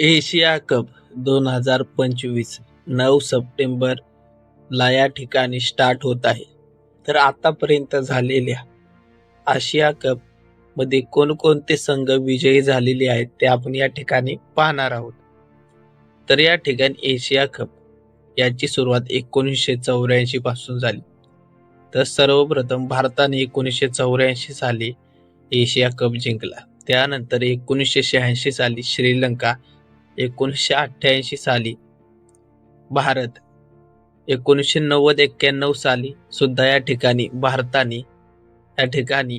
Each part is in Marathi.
एशिया कप दोन हजार पंचवीस नऊ सप्टेंबरला या ठिकाणी स्टार्ट होत आहे. तर आतापर्यंत झालेल्या आशिया कपमध्ये कोणकोणते संघ विजयी झालेले आहेत ते आपण या ठिकाणी पाहणार आहोत. तर या ठिकाणी एशिया कप याची सुरुवात एकोणीसशे चौऱ्याऐंशी पासून झाली. तर सर्वप्रथम भारताने एकोणीसशे चौऱ्याऐंशी साली एशिया कप जिंकला. त्यानंतर एकोणीसशे शहाऐंशी साली श्रीलंका एकोणीसशे अठ्ठ्याऐंशी साली. भारत एकोणीसशे नव्वद एक्क्याण्णव साली सुद्धा या ठिकाणी भारताने या ठिकाणी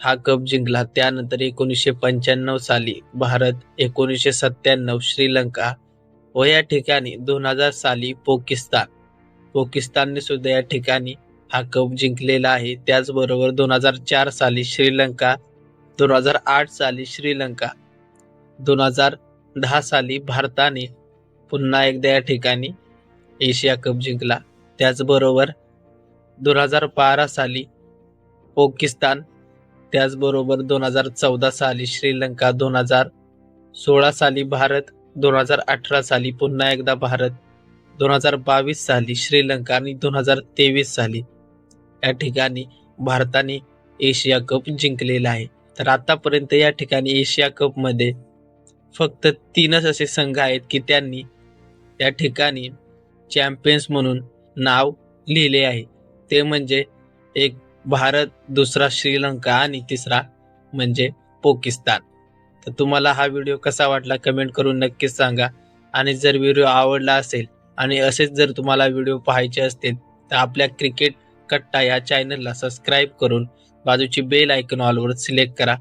हा कप जिंकला. त्यानंतर एकोणीसशे पंच्याण्णव साली भारत एकोणीसशे सत्त्याण्णव श्रीलंका व या ठिकाणी दोन हजार साली पाकिस्तान. पाकिस्तानने सुद्धा या ठिकाणी हा कप जिंकलेला आहे. त्याचबरोबर दोन हजार चार साली श्रीलंका दोन हजार आठ साली श्रीलंका दोन हजार दहा साली भारताने पुन्हा एकदा या ठिकाणी एशिया कप जिंकला. त्याचबरोबर दोन हजार बारा साली पाकिस्तान त्याचबरोबर दोन हजार चौदा साली श्रीलंका दोन हजार सोळा साली भारत दोन हजार अठरा साली पुन्हा एकदा भारत दोन हजार बावीस साली श्रीलंका आणि दोन हजार तेवीस साली या ठिकाणी भारताने एशिया कप जिंकलेला आहे. तर आतापर्यंत या ठिकाणी एशिया कपमध्ये फक्त तीनच असे संघ आहेत की त्यांनी त्या ठिकाणी चॅम्पियन्स म्हणून नाव लिहिले आहे. ते म्हणजे एक भारत दुसरा श्रीलंका आणि तिसरा म्हणजे पाकिस्तान. तर तुम्हाला हा व्हिडिओ कसा वाटला कमेंट करून नक्कीच सांगा. आणि जर व्हिडिओ आवडला असेल आणि असेच जर तुम्हाला व्हिडिओ पाहायचे असतील तर आपल्या क्रिकेट कट्टा या चॅनलला सबस्क्राईब करून बाजूची बेल आयकॉन ऑलवर सिलेक्ट करा.